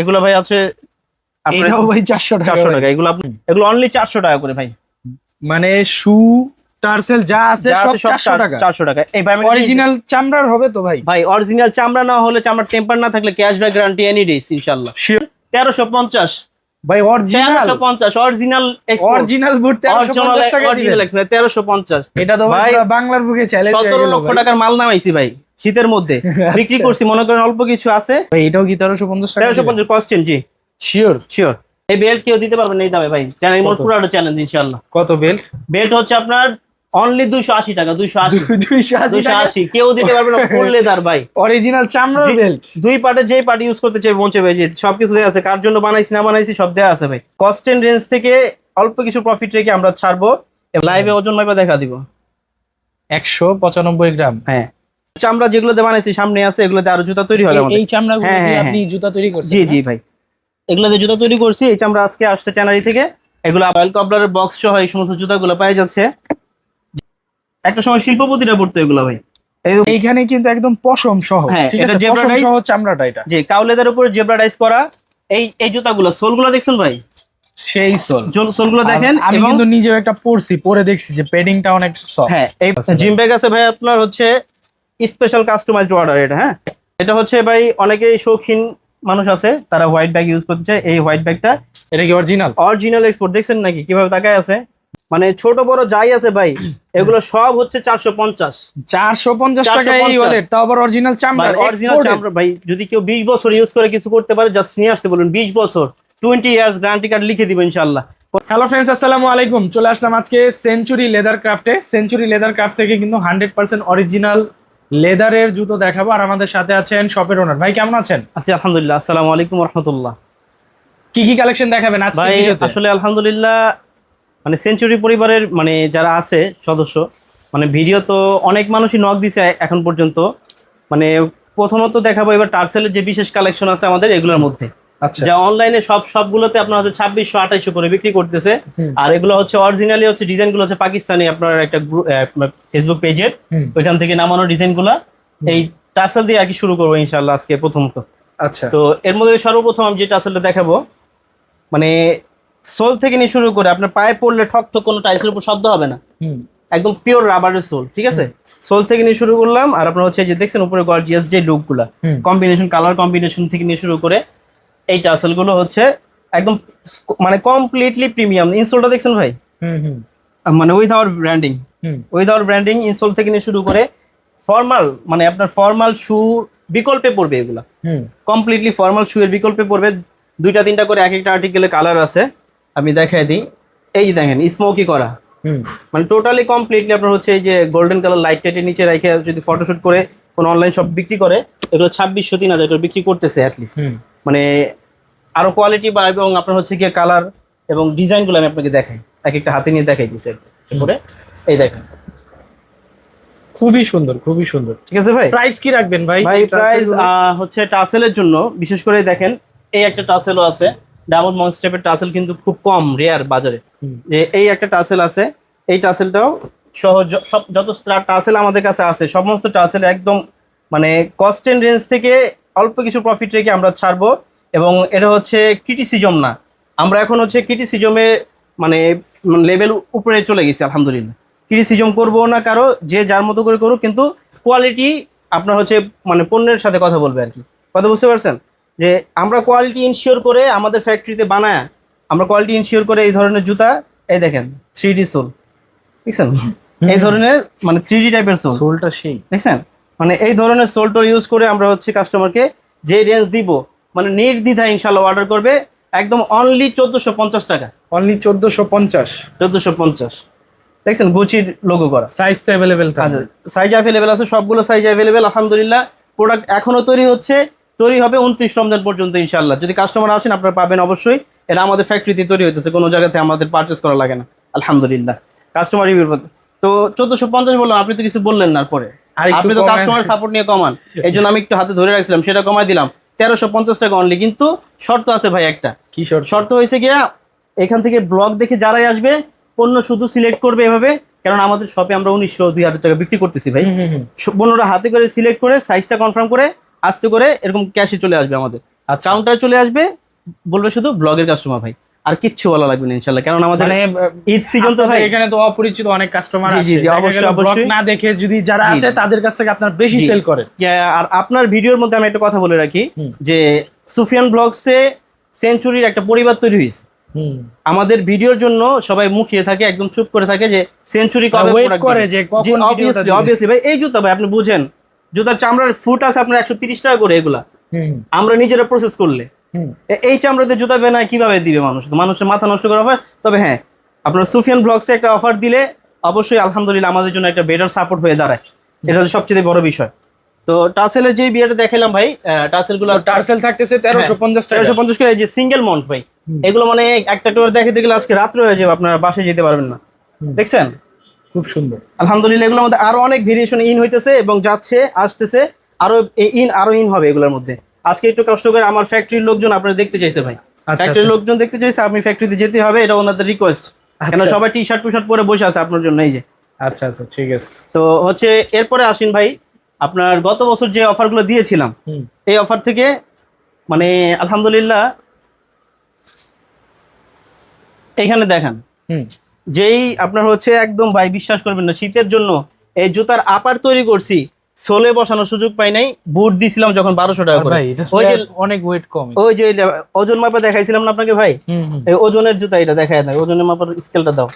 এগুলো ভাই আছে এটাও ভাই চারশো টাকা চারশো টাকা এগুলো আপনি এগুলো অনলি চারশো টাকা করে ভাই। মানে শু টার্সেল যা আছে সব আছে সব চারশো টাকা। চারশো টাকা। এই ভাই অরিজিনাল চামড়ার হবে তো ভাই। ভাই অরিজিনাল চামড়া না হলে চামড়া টেম্পার না থাকলে cash back guarantee any days তেরোশো পঞ্চাশ। ভাই অরিজিনাল তেরোশো পঞ্চাশ অরিজিনাল অরিজিনাল বুট তেরোশো পঞ্চাশ টাকা দিবেন। তেরোশো পঞ্চাশ। এটা তো ভাই বাংলার বুকে চ্যালেঞ্জ সতেরো লক্ষ টাকার মাল নামাইছি ভাই। শীতের মধ্যে। বিক্রি আচ্ছা। করছি মনে করেন অল্প কিছু আছে। ভাই এটাও কি তেরোশো পঞ্চাশ তেরোশো পঞ্চাশ কস্টেন জি। শিওর শিওর এই বেল্ট কেউ দিতে পারবেন এই দামে ভাই? চ্যানেল মোট কত? পুরো চ্যালেঞ্জ ইনশাল্লাহ কত বেল্ট বেল্ট হচ্ছে আপনার অনলি দুইশো আশি টাকা দুইশো আশি। দুইশো আশি কেউ দিতে পারবে না ফুল লেদার ভাই। অরিজিনাল চামড়ার বেল্ট দুই পার্টে যেই পার্ট ইউজ করতে চাই পৌঁছে ভাই যে সবকিছু দেওয়া আছে। কার জন্য বানাইছি না বানাইছি সব দেওয়া আছে ভাই। কস্ট এন্ড রেঞ্জ থেকে অল্প কিছু প্রফিট রেখে আমরা ছাড়বো। লাইভে ওজন মাইপা দেখা দিব। একশো পঁচানব্বই গ্রাম। হ্যাঁ। চামড়া যেগুলোতে বানাইছি সামনে আছে এগুলোতে আরও জুতা তৈরি হবে এই- চামড়া হ্যাঁ, হ্যাঁ, আপনি জুতা তৈরি করছেন জি জি ভাই। এগুলোতে জুতা তৈরি করছি এই চামড়া আজকে আসছে ট্যানারি থেকে। এগুলো অয়েল কবলারের বক্স সহ এই সমস্ত জুতাগুলো পাওয়া যাচ্ছে। একটা সময় শিল্পপতিরা পড়তো এগুলো ভাই। এই- এইখানে কিন্তু একদম পশম সহ হ্যাঁ, এটা পশম rice। সহ চামড়াটা এটা। যে কাউলেদের উপরে জেব্রা ডাইস করা এই এই জুতাগুলো সোলগুলো দেখছেন ভাই? সেই সোল। সোলগুলো দেখেন আমি কিন্তু নিজেও একটা পরছি পরে দেখছি যে পেডিংটা অনেক সফট হ্যাঁ এই জিম ব্যাগ আছে ভাই আপনার হচ্ছে স্পেশাল কাস্টমাইজড অর্ডার এটা হ্যাঁ? এটা হচ্ছে ভাই অনেকেই শৌখিন মানুষ আছে তারা হোয়াইট ব্যাগ ইউজ করতে চায়। এই হোয়াইট ব্যাগটা এটা কি অরিজিনাল অরিজিনাল এক্সপোর্ট দেখছেন নাকি? কীভাবে তাকায় আছে? মানে ছোট বড় যাই আছে ভাই এগুলো সব হচ্ছে চারশো পঞ্চাশ। চারশো পঞ্চাশ টাকা এই ওয়ালেট তাও আবার অরিজিনাল চামড়া অরিজিনাল চামড়া ভাই যদি কেউ বিশ বছর ইউজ করে কিছু করতে পারে জাস্ট নিয়ে আসতে বলুন বিশ বছর টোয়েন্টি ইয়ার্স গ্যারান্টি কার্ড লিখে দিব ইনশাল্লাহ হ্যালো ফ্রেন্ডস আসসালামু আলাইকুম। চলে আসলাম আজকে সেঞ্চুরি লেদার ক্রাফটে সেঞ্চুরি লেদার ক্রাফট থেকে কিন্তু হান্ড্রেড পার্সেন্ট অরিজিনাল লেদারের জুতো দেখাবো আর আমাদের সাথে আছেন শপের ওনার ভাই কেমন আছেন? আছি আলহামদুলিল্লাহ। আসসালামু আলাইকুম রহমতুল্লাহ। কি কি কালেকশন দেখাবেন আজকে ভাই আসলে আলহামদুলিল্লাহ মানে সেঞ্চুরি পরিবারের মানে যারা আছে সদস্য মানে ভিডিও তো অনেক মানুষই নক দিছে এখন পর্যন্ত। মানে প্রথমত দেখাবো এবার টার্সেলের যে বিশেষ কালেকশন আছে আমাদের এগুলোর মধ্যে। যা অনলাইনে সব সবগুলোতে আপনার হচ্ছে ছাব্বিশশো আঠাইশশো করে বিক্রি করতেছে। আর এগুলো হচ্ছে অরিজিনালি হচ্ছে ডিজাইনগুলো হচ্ছে পাকিস্তানি আপনার একটা ফেসবুক পেজের ওইখান থেকে নামানো ডিজাইনগুলো এই টার্সেল দিয়ে আর কি শুরু করব ইনশাল্লাহ আজকে প্রথমত আচ্ছা। তো এর মধ্যে সর্বপ্রথম আমি যে টাসেলটা দেখাবো মানে সোল থেকে নিয়ে শুরু করে আপনার পায়ে পড়লে ঠক ঠক কোনো টাইসের উপর শব্দ হবে না। একদম পিওর রাবারের সোল ঠিক আছে? সোল থেকে নিয়ে শুরু করলাম আর আপনার হচ্ছে যে দেখছেন উপরে গর্জিয়াস যে লুকগুলা। কম্বিনেশন কালার কম্বিনেশন থেকে নিয়ে শুরু করে এই টাসেলগুলো হচ্ছে একদম মানে কমপ্লিটলি প্রিমিয়াম ইনসোলটা দেখছেন ভাই? হুম, হুম, মানে with our branding our branding insole থেকে নিয়ে শুরু করে ফর্মাল মানে আপনার ফর্মাল শু বিকল্পে পড়বে এগুলা। হুম, কমপ্লিটলি ফর্মাল শু এর বিকল্পে পড়বে। দুইটা তিনটা করে এক একটা আর্টিকেলে কালার আছে। আমি দেখাই দিই। এই দেখেন স্মোকি করা। হুম। মানে টোটালি কমপ্লিটলি আপনার হচ্ছে এই যে গোল্ডেন কালার লাইট টাইটের নিচে রেখে যদি ফটোশুট করে কোনো অনলাইন শপ বিক্রি করে এগুলো ছাব্বিশশো তিন হাজার করে বিক্রি করতেছে অ্যাটলিস্ট মানে আরও কোয়ালিটি বা এবং আপনার হচ্ছে গিয়ে কালার এবং ডিজাইনগুলো আমি আপনাকে দেখাই। এক একটা হাতে নিয়ে দেখাই দিচ্ছি করে এই দেখেন। খুবই সুন্দর খুবই সুন্দর। ঠিক আছে ভাই? প্রাইস কি রাখবেন ভাই? ভাই প্রাইস? হচ্ছে টাসেলের জন্য বিশেষ করে দেখেন এই একটা টাসেলও আছে। ডাবল মন স্টেপের টাসেল কিন্তু খুব কম রেয়ার বাজারে। যে এই একটা টাসেল আছে এই টাসেলটাও সহ সব যত টাসেল আমাদের কাছে আছে, সমস্ত টাসেল একদম মানে কস্ট এন্ড রেঞ্জ থেকে অল্প কিছু প্রফিট রেখে আমরা ছাড়বো এবং এটা হচ্ছে ক্রিটিসিজম না। আমরা এখন হচ্ছে ক্রিটিসিজমে মানে লেভেল উপরে চলে গেছি, আলহামদুলিল্লাহ। ক্রিটিসিজম করব না কারও, যে যার মতো করে করুক, কিন্তু কোয়ালিটি আপনার হচ্ছে মানে পণ্যের সাথে কথা বলবে আর কি। কথা বুঝতে পারছেন? যে আমরা কোয়ালিটি ইনশিওর করে আমাদের ফ্যাক্টরিতে বানায়, আমরা কোয়ালিটি ইনশিওর করে এই ধরনের জুতা, এই দেখেন থ্রি ডি সোল দেখছেন? এই ধরনের মানে থ্রি ডি টাইপের সোল সোলটা সেই। দেখছেন? মানে এই ধরনের সোলটোর ইউজ করে আমরা হচ্ছে কাস্টমারকে যে রেঞ্জ দিব মানে নির্দ্বিধায় ইনশাল্লাহ অর্ডার করবে একদম অনলি চোদ্দোশো পঞ্চাশ টাকা। অনলি চোদ্দশো পঞ্চাশ। চোদ্দোশো পঞ্চাশ। দেখছেন? গুচির লোগো করা। সাইজ তো অ্যাভেলেবেল আচ্ছা সাইজ অ্যাভেলেবেল আছে সবগুলো সাইজ অ্যাভেলেবেল আলহামদুলিল্লাহ। প্রোডাক্ট এখনও তৈরি হচ্ছে তৈরি হবে উনত্রিশ রমজান পর্যন্ত ইনশাল্লাহ যদি কাস্টমার আসেন আপনারা পাবেন অবশ্যই। এটা আমাদের ফ্যাক্টরিতে তৈরি হইতেছে কোনো জায়গাতে আমাদের পারচেস করা লাগে না। আলহামদুলিল্লাহ। কাস্টমার রিভিউর তো চোদ্দশো পঞ্চাশ বললাম আপনি তো কিছু বললেন না পরে। আপনি তো কাস্টমার সাপোর্ট নিয়ে কমান। এই জন্য আমি একটু হাতে ধরে রাখছিলাম সেটা কমাই দিলাম। তেরোশো পঞ্চাশ টাকা অনলি কিন্তু শর্ত আছে ভাই একটা। কি শর্ট শর্ত হয়েছে গিয়া এখান থেকে ব্লগ দেখে যারাই আসবে পণ্য শুধু সিলেক্ট করবে এভাবে কারণ আমাদের শপে আমরা উনিশশো দুই হাজার টাকা বিক্রি করতেছি ভাই। পণ্যটা হাতে করে সিলেক্ট করে সাইজটা কনফার্ম করে আস্তে করে এরকম ক্যাশে চলে আসবে আমাদের। আর কাউন্টার চলে আসবে বলবে শুধু ব্লগের কাস্টমার ভাই। আর কিচ্ছু বলা লাগবে না ইনশাল্লাহ। কারণ আমাদের মানে ঈদ সিজন তো ভাই। এখানে তো অপরিচিত অনেক কাস্টমার আছে জি, জি, অবশ্যই, অবশ্যই। না দেখে যদি যারা আসে তাদের কাছ থেকে আপনার বেশি সেল করেন। যে আর আপনার ভিডিওর মধ্যে আমি একটা কথা বলে রাখি যে সুফিয়ান ব্লগসে সেঞ্চুরির একটা পরিবার তৈরি হয়েছে। আমাদের ভিডিওর জন্য সবাই মুখিয়ে থাকে একদম চুপ করে থাকে যে সেঞ্চুরি কবে ওয়েট করে। যে কখন অবভিয়াসলি দিবে। অবভিয়াসলি ভাই এই জুতা ভাই আপনি বুঝেন জুতার চামড়ার ফুট আছে আপনার একশো তিরিশ টাকা করে এগুলা। আমরা নিজেরা প্রসেস করলে। এই চামড়াতে জুতা বেনায় কীভাবে দিবে মানুষ? মানুষের মাথা নষ্ট করা হয় তবে হ্যাঁ আপনার সুফিয়ান ব্লগসে একটা অফার দিলে অবশ্যই আলহামদুলিল্লাহ আমাদের জন্য একটা বেটার সাপোর্ট হয়ে দাঁড়ায়। এটা হচ্ছে সবচেয়ে বড় বিষয়। তো টাসেলের যে বিয়েটা দেখালাম ভাই টাসেলগুলো টার্সেল থাকতেছে তেরোশো পঞ্চাশ টাকা। তেরোশো পঞ্চাশ করে এই যে সিঙ্গেল মাউন্ট ভাই এগুলো মানে একটা টোর দেখাতে গেলে আজকে রাত্রে হয়ে যাবে আপনার বাসে যেতে পারবেন না। দেখছেন? খুব সুন্দর। আলহামদুলিল্লাহ এগুলোর মধ্যে আরও অনেক ভেরিয়েশন ইন হইতেছে এবং যাচ্ছে আসতেছে আরও ইন আরও ইন হবে এগুলোর মধ্যে। আজকে একটু কষ্ট করে আমার ফ্যাক্টরির লোকজন আপনারা দেখতে চাইছে ভাই। আচ্ছা, ফ্যাক্টরির আচ্ছা। লোকজন দেখতে চাইছে আপনি ফ্যাক্টরিতে যেতে হবে এটা ওনাদের রিকোয়েস্ট কেন আচ্ছা, সবাই টি শার্ট টু শার্ট পরে বসে আছে আপনার জন্য এই যে। আচ্ছা আচ্ছা ঠিক আছে। তো হচ্ছে এরপরে আসেন ভাই আপনার গত বছর যে অফারগুলো দিয়েছিলাম এই অফার থেকে মানে আলহামদুলিল্লাহ এখানে দেখান হুম। যেই আপনার হচ্ছে একদম ভাই বিশ্বাস করবেন না শীতের জন্য এই জুতার আপার তৈরি করছি সোলে বসানোর সুযোগ পাই নাই বুট দিছিলাম যখন বারোশো টাকা করে। ওই যে অনেক ওয়েট কম। ওই যে ওজন মাপা দেখাইছিলাম না আপনাকে ভাই? ওজনের জুতা এটা দেখায় না ওজনের মাপার স্কেলটা দাও।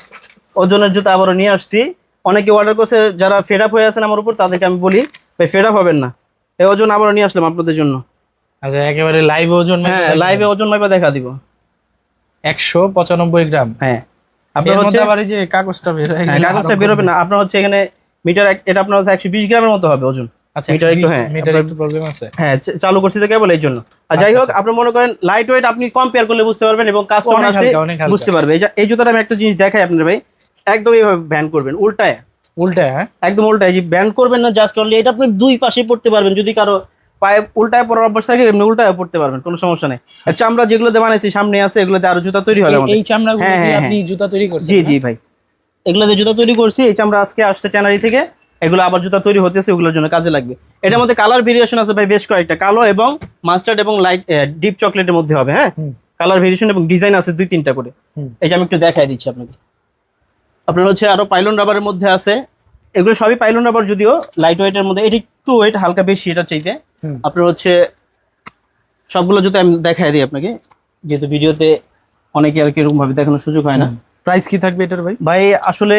ওজনের জুতা আবারও নিয়ে আসছি। অনেকে অর্ডার করছে যারা ফেড আপ হয়ে আছেন আমার উপর তাদেরকে আমি বলি ভাই ফেড আপ হবেন না। এই ওজন আবারও নিয়ে আসলাম আপনাদের জন্য। আচ্ছা একেবারে লাইভ ওজন হ্যাঁ লাইভে ওজন মাপা দেখা দিব। একশো পঁচানব্বই গ্রাম। হ্যাঁ। আপনার হচ্ছে যে কাগজটা বের হয়ে কাগজটা বেরোবে না। আপনার হচ্ছে এখানে মিটার এটা আপনার হচ্ছে একশো বিশ গ্রামের মতো হবে ওজন। আচ্ছা মিটার একটু, হ্যাঁ, মিটার একটু প্রবলেম আছে। হ্যাঁ চালু করছি তো কেবল এই জন্য। আর যাই আচ্ছা, হোক আপনি মনে করেন লাইট ওয়েট আপনি কম্পেয়ার করলে বুঝতে পারবেন এবং কাস্টমার আসলে বুঝতে পারবে। এই জুতাটা আমি একটা জিনিস দেখাই আপনার ভাই। একদম এইভাবে ব্যান করবেন উল্টায়। উল্টা হ্যাঁ? একদম উল্টায় যে ব্যান করবেন না জাস্ট অনলি এটা আপনি দুই পাশে পড়তে পারবেন। যদি কারও পায়ে উল্টায় পড়ার অভ্যাস থাকে এমনি উল্টায় পড়তে পারবেন কোনো সমস্যা নেই। চামড়া যেগুলোতে বানাইছি সামনে আছে এগুলোতে আরও জুতা তৈরি হবে এই- চামড়াগুলো হ্যাঁ, দিয়ে হ্যাঁ, আপনি জুতা তৈরি করছেন জি? জি ভাই। এগুলোতে জুতা তৈরি করছি এই চামড়া আজকে আসছে ট্যানারি থেকে এগুলো আবার জুতা তৈরি হতেছে ওগুলোর জন্য কাজে লাগবে। এটার মধ্যে কালার ভেরিয়েশন আছে ভাই বেশ কয়েকটা কালো এবং মাস্টার্ড এবং লাইট ডিপ চকলেটের মধ্যে হবে হ্যাঁ? কালার ভেরিয়েশন এবং ডিজাইন আছে দুই তিনটা করে। যে আমি একটু দেখাই দিচ্ছি আপনাকে। আপনার হচ্ছে আরও পাইলন রাবারের মধ্যে আছে। এগুলো সবই পাইলন রাবার যদিও লাইট ওয়েটের মধ্যে এটা একটু ওয়েট হালকা বেশি এটা চাইতে। আপনার হচ্ছে সবগুলো জুতো আমি দেখাই দিই আপনাকে যেহেতু ভিডিওতে অনেকে আর কি এরকম ভাবে দেখানোর সুযোগ হয় না। প্রাইস কি থাকবে এটার ভাই? ভাই, আসলে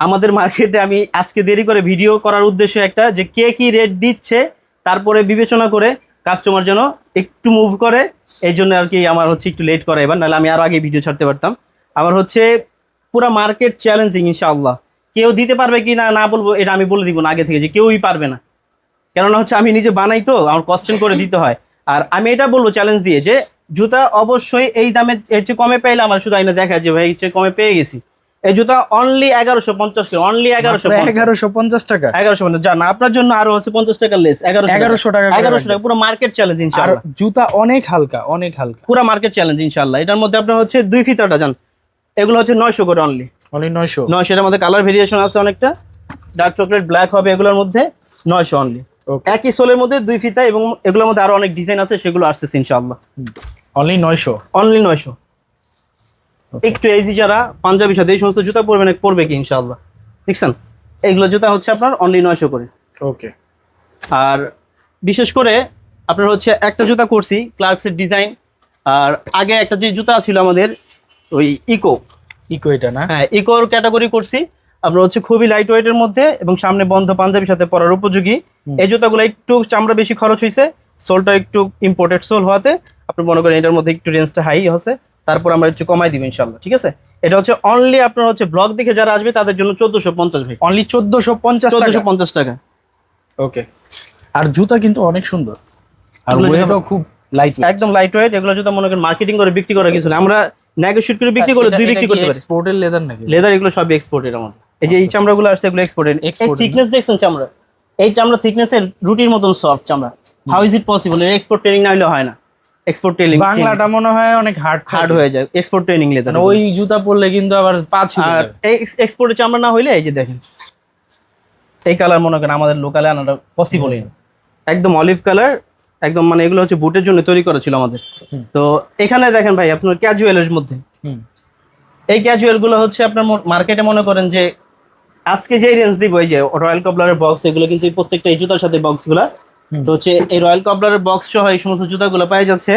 আমাদের মার্কেটে আমি আজকে দেরি করে ভিডিও করার উদ্দেশ্য একটা যে কে কি রেট দিচ্ছে, তারপরে বিবেচনা করে কাস্টমার যেন একটু মুভ করে, এই জন্য আর কি আমার হচ্ছে একটু লেট করা এবার, নাহলে আমি আরও আগে ভিডিও ছাড়তে পারতাম। আমার হচ্ছে পুরো মার্কেট চ্যালেঞ্জিং ইনশাআল্লাহ। কেউ দিতে পারবে কি না না বলব, এটা আমি বলে দিব না আগে থেকে যে কেউই পারবে না। কেননা হচ্ছে আমি নিজে বানাই তো, আমার কস্টিং করে দিতে হয়। আর আমি এটা বলব চ্যালেঞ্জ দিয়ে যে জুতা অবশ্যই এই দামে এর চেয়ে কমে পেলে আমার শুধু আইনা দেখা যে ভাই এর চেয়ে কমে পেয়ে গেছি। এই জুতা অনলি এগারোশো পঞ্চাশ করে অনলি এগারোশো এগারোশো পঞ্চাশ টাকা। এগারোশো পঞ্চাশ জান আপনার জন্য আরও হচ্ছে পঞ্চাশ টাকা লেস এগারোশো এগারোশো টাকা এগারোশো। টাকা পুরো মার্কেট চ্যালেঞ্জ আর জুতা অনেক হালকা অনেক হালকা। পুরো মার্কেট চ্যালেঞ্জ ইনশাআল্লাহ। এটার মধ্যে আপনার হচ্ছে দুই ফিতাটা জান। এগুলো হচ্ছে নয়শো করে অনলি অনলি নয়শো। নয়শো এর মধ্যে কালার ভেরিয়েশন আছে অনেকটা। ডার্ক চকলেট ব্ল্যাক হবে এগুলোর মধ্যে নয়শো অনলি একই সোলের মধ্যে দুই ফিতা এবং এগুলোর মধ্যে আরও অনেক ডিজাইন আছে সেগুলো আসতেছে ইনশাআল্লাহ। অনলি নয়শো? অনলি নয়শো। একটু এইজি যারা পাঞ্জাবি সাথে এই সমস্ত জুতা পরবেন পরবে কি ইনশাআল্লাহ। দেখছেন? এগুলো জুতা হচ্ছে আপনার অনলি নয়শো করে। ওকে আর বিশেষ করে আপনার হচ্ছে একটা জুতা করছি ক্লার্কসের ডিজাইন আর আগে একটা যে জুতা ছিল আমাদের ওই ইকো ইকো এটা না? হ্যাঁ ইকোর ক্যাটাগরি করছি। আপনার হচ্ছে খুবই লাইট ওয়েটের মধ্যে এবং সামনে বন্ধ পাঞ্জাবির সাথে পরার উপযোগী। এই জুতাগুলো একটু চামড়া বেশি খরচ হয়েছে সোলটা একটু ইম্পোর্টেড সোল হওয়াতে। আপনি মনে করেন এটার মধ্যে একটু রেঞ্জটা হাই হচ্ছে তারপর আমরা একটু কমাই দিব ইনশাল্লাহ ঠিক আছে? এটা হচ্ছে অনলি আপনার হচ্ছে ব্লগ দেখে যারা আসবে তাদের জন্য চোদ্দশো পঞ্চাশ ভাই। অনলি চোদ্দশো পঞ্চাশ চোদ্দশো টাকা পঞ্চাশ টাকা। ওকে আর জুতা কিন্তু অনেক সুন্দর। আর ওয়েটও খুব লাইট একদম লাইট ওয়েট এগুলো যদি মনে করেন মার্কেটিং করে বিক্রি করা কিছু না আমরা নেগোশিয়েট করে বিক্রি করলে দুই বিক্রি করতে পারি। এক্সপোর্টের লেদার নাকি? লেদার এগুলো সব এক্সপোর্টের আমাদের। এই যে এই চামড়াগুলো আসছে এগুলো এক্সপোর্টেড এই থিকনেস দেখছেন চামড়া? এই চামড়া থিকনেসের রুটির মতন সফট চামড়া। হাউ ইজ ইট পসিবল এর এক্সপোর্ট ট্রেনিং না হলে হয় না। এক্সপোর্ট ট্রেনিং বাংলাটা মনে হয় অনেক হার্ড হার্ড হয়ে যায়। এক্সপোর্ট ট্রেনিং লেদার মানে ওই জুতা পরলে কিন্তু আবার পা আর এই এক্সপোর্টের চামড়া না হইলে এই যে দেখেন। এই কালার মনে করেন আমাদের লোকালে আনাটা পসিবলই না। একদম অলিভ কালার একদম মানে এগুলো হচ্ছে বুটের জন্য তৈরি করা ছিল আমাদের। তো এখানে দেখেন ভাই আপনার ক্যাজুয়ালের মধ্যে। হুম। এই ক্যাজুয়ালগুলো হচ্ছে আপনার মার্কেটে মনে করেন যে আজকে যে রেঞ্জ দিব এই যে রয়্যাল কবলারের বক্স এগুলো কিন্তু প্রত্যেকটা এই জুতার সাথে বক্সগুলা তো হচ্ছে এই রয়্যাল কবলারের বক্স সহ এই সমস্ত জুতাগুলো পাওয়া যাচ্ছে।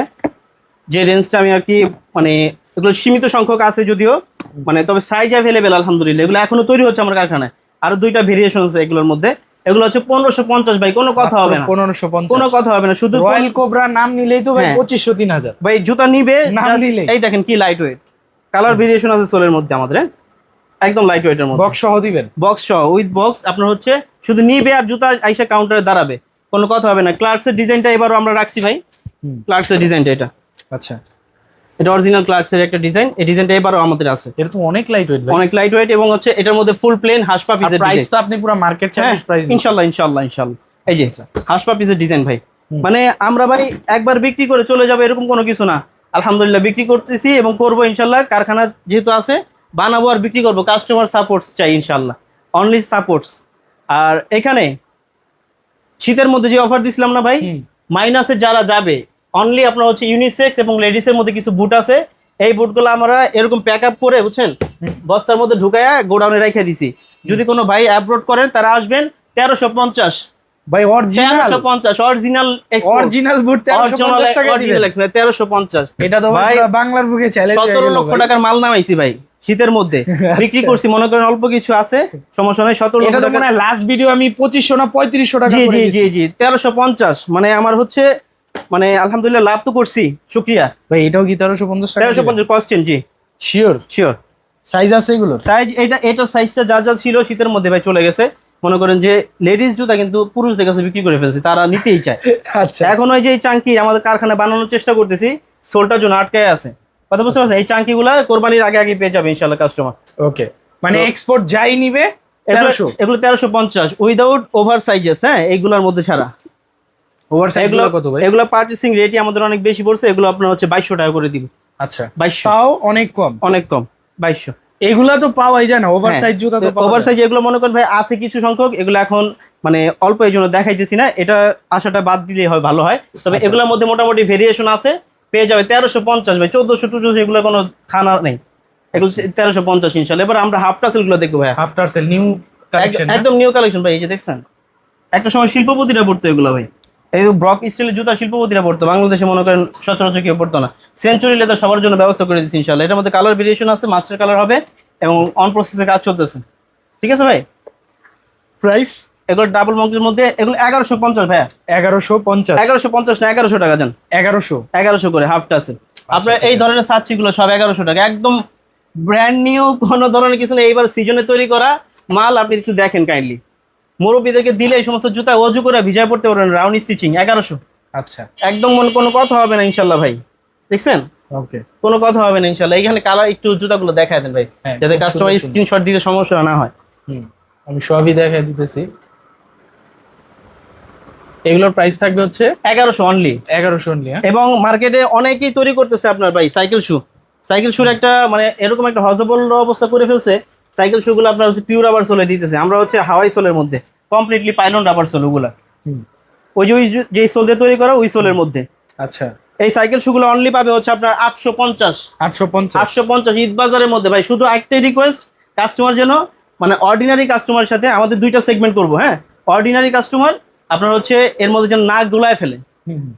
যে রেঞ্জটা আমি আর কি মানে এগুলো সীমিত সংখ্যক আছে যদিও মানে তবে সাইজ অ্যাভেলেবেল আলহামদুলিল্লাহ। এগুলো এখনও তৈরি হচ্ছে আমার কারখানায়। আরও দুইটা ভেরিয়েশন আছে এগুলোর মধ্যে। এগুলো হচ্ছে পনেরোশো পঞ্চাশ ভাই কোনো কথা হবে না। পনেরোশো কোনো পঞ্চাশ কথা হবে না শুধু রয়্যাল কোবরা নাম নিলেই তো ভাই হ্যাঁ। পঁচিশশো তিন হাজার। ভাই জুতা নিবে এই দেখেন কি লাইট ওয়েট কালার ভেরিয়েশন আছে সোলের মধ্যে আমাদের হ্যাঁ? একদম লাইট ওয়েটের মধ্যে। বক্স সহ দিবেন? বক্স সহ উইথ বক্স আপনার হচ্ছে শুধু নিবে আর জুতা আইসা কাউন্টারে দাঁড়াবে। কোনো কথা হবে না। ক্লার্কসের ডিজাইনটা এবারও আমরা রাখছি ভাই। ক্লার্কসের ডিজাইনটা এটা। আচ্ছা। এটা অরিজিনাল ক্লার্কসের একটা ডিজাইন এই ডিজাইনটা এবারও আমাদের আছে। এটা তো অনেক লাইট ওয়েট অনেক লাইট ওয়েট এবং হচ্ছে এটার মধ্যে ফুল প্লেন হাসপা পিসের প্রাইস তো আপনি পুরো মার্কেট চ্যালেঞ্জ প্রাইস ইনশাল্লাহ ইনশাল্লাহ ইনশাল্লাহ। এই যে আচ্ছা। হাসপা পিসের ডিজাইন ভাই। মানে আমরা ভাই একবার বিক্রি করে চলে যাব এরকম কোনো কিছু না। আলহামদুলিল্লাহ বিক্রি করতেছি এবং করব ইনশাল্লাহ। কারখানা যেহেতু আছে বানাবো আর বিক্রি করব। কাস্টমার সাপোর্টস চাই ইনশাল্লাহ অনলি সাপোর্টস আর এখানে শীতের মধ্যে যে অফার দিছিলাম না ভাই? মাইনাসে যারা যাবে অনলি আপনার হচ্ছে ইউনিসেক্স এবং লেডিসের মধ্যে কিছু বুট আছে। এই বুটগুলো আমরা এরকম প্যাক আপ করে বুঝছেন? বস্তার মধ্যে ঢুকায়া গোডাউনে রেখে দিছি। যদি কোনো ভাই অ্যাব্রোড করেন তারা আসবেন তেরোশো পঞ্চাশ। ভাই অরিজিনাল তেরোশো পঞ্চাশ অরিজিনাল অরিজিনাল বুট অরিজিনাল টাকা দিবেন। তেরোশো পঞ্চাশ। এটা তো বাংলার বুকে চ্যালেঞ্জ সতেরো লক্ষ টাকার মাল নামাইছি ভাই শীতের মধ্যে। বিক্রি আচ্ছা। করছি মনে করেন অল্প কিছু আছে সমস্যা নেই সতেরো এটা তো মনে লাস্ট ভিডিও আমি পঁচিশশো না পঁয়ত্রিশশো টাকা জি জি। জি জি তেরোশো পঞ্চাশ মানে আমার হচ্ছে মানে আলহামদুলিল্লাহ লাভ তো করছি শুক্রিয়া। ভাই এটাও কি তেরোশো পঞ্চাশ টাকা তেরোশো পঞ্চাশ কস্টেন জি। শিওর শিওর সাইজ আছে এগুলো সাইজ এটা এটা সাইজটা যা যা ছিল শীতের মধ্যে ভাই চলে গেছে। মনে করেন যে লেডিস জুতা কিন্তু পুরুষদের কাছে বিক্রি করে ফেলছে তারা নিতেই চায়। আচ্ছা। এখন ওই যে এই চাঙ্কি আমাদের কারখানায় বানানোর চেষ্টা করতেছি সোলটার জন্য আটকায় আছে। কথা বুঝতে পারছেন? এই চাঙ্কিগুলা কোরবানির আগে আগে পেয়ে যাবে ইনশাল্লাহ কাস্টমার ওকে মানে এক্সপোর্ট যাই নিবে এগুলো তেরোশো। এগুলো তেরোশো পঞ্চাশ। উইদাউট ওভার সাইজেস হ্যাঁ? এইগুলোর মধ্যে ছাড়া। ওভার সাইজ এগুলো কত ভাই? এগুলো পার্চেসিং রেটই আমাদের অনেক বেশি পড়ছে। এগুলো আপনার হচ্ছে বাইশশো টাকা করে দিব। আচ্ছা। বাইশশো। তাও অনেক কম? অনেক কম। বাইশশো। এগুলা তো পাওয়াই যায় না ওভার সাইজ জুতা তো ওভার সাইজ এগুলো মনে করেন ভাই আছে কিছু সংখ্যক এগুলো এখন মানে অল্প এই জন্য দেখাইতেছি না এটা আশাটা বাদ দিলে হয় ভালো হয়। তবে আচ্ছা। এগুলোর মধ্যে মোটামুটি ভেরিয়েশন আছে পেয়ে যাবে তেরোশো পঞ্চাশ ভাই চোদ্দশো টুচোশো এগুলো কোনো খানা নেই। এগুলো আচ্ছা। তেরোশো পঞ্চাশ ইনশাল্লাহ। এবার আমরা হাফ টাসেলগুলো দেখব ভাই আফটার সেল নিউ কালেকশন একদম নিউ কালেকশন ভাই এই যে দেখছেন? একটা সময় শিল্পপতিরা পড়তো এগুলো ভাই। এই ব্রক স্টিলের জুতা শিল্পপতিরা পড়তো বাংলাদেশে মনে করেন সচরাচর কেউ পড়তো না। সেঞ্চুরি লেদার সবার জন্য ব্যবস্থা করে দিচ্ছি ইনশাল্লাহ এটার মধ্যে কালার ভেরিয়েশন আছে মাস্টার কালার হবে এবং অন প্রসেসে কাজ চলতেছে। ঠিক আছে ভাই? প্রাইস এগুলো ডাবল মঙ্কের মধ্যে এগুলো এগারোশো পঞ্চাশ ভাইয়া। এগারোশো পঞ্চাশ। এগারোশো পঞ্চাশ না এগারোশো টাকা যান এগারোশো। এগারোশো করে হাফ টাসেল আপনার আচ্ছা, এই ঠিক ধরনের সাচ্ছিগুলো সব এগারোশো টাকা। একদম ব্র্যান্ড নিউ কোনো ধরনের কিছু নেই। এইবার সিজনে তৈরি করা মাল আপনি একটু দেখেন কাইন্ডলি মুরব্বীদেরকে দিলে এই সমস্ত জুতা অজু করে ভিজায় পড়তে পারবেন রাউন্ড স্টিচিং এগারোশো। আচ্ছা। একদম মনে কোনো কথা হবে না ইনশাল্লাহ ভাই। দেখছেন? ওকে। কোনো কথা হবে না ইনশাল্লাহ। এখানে কালার একটু জুতাগুলো দেখায় দেন ভাই হ্যাঁ, যাতে কাস্টমার। স্ক্রিনশট দিতে সমস্যা না হয়। আমি সবই দেখাই দিতেছি। এগুলোর প্রাইস থাকবে হচ্ছে? এগারোশো অনলি এগারোশো অনলি হ্যাঁ। এবং মার্কেটে অনেকেই তৈরি করতেছে আপনার ভাই সাইকেল শু সাইকেল শুর একটা মানে এরকম একটা হজবল অবস্থা করে ফেলছে সাইকেল শু গুলো আপনার হচ্ছে পিওর রাবার সোলে দিতেছে। আমরা হচ্ছে হাওয়াই সোলের মধ্যে কমপ্লিটলি পাইলন রাবার সোল ওগুলা ওই যে ওই যে- যেই সোল দিয়ে তৈরি করা ওই সোলের মধ্যে। আচ্ছা। এই সাইকেল শুগুলো অনলি পাবে হচ্ছে আপনার আটশো পঞ্চাশ। আটশো পঞ্চাশ। আটশো পঞ্চাশ ঈদ বাজারের মধ্যে। ভাই শুধু একটাই রিকোয়েস্ট কাস্টমার যেন মানে অর্ডিনারি কাস্টমারের সাথে আমাদের দুইটা সেগমেন্ট করব হ্যাঁ? অর্ডিনারি কাস্টমার আপনার হচ্ছে এর মধ্যে যেন না গুলায় ফেলে।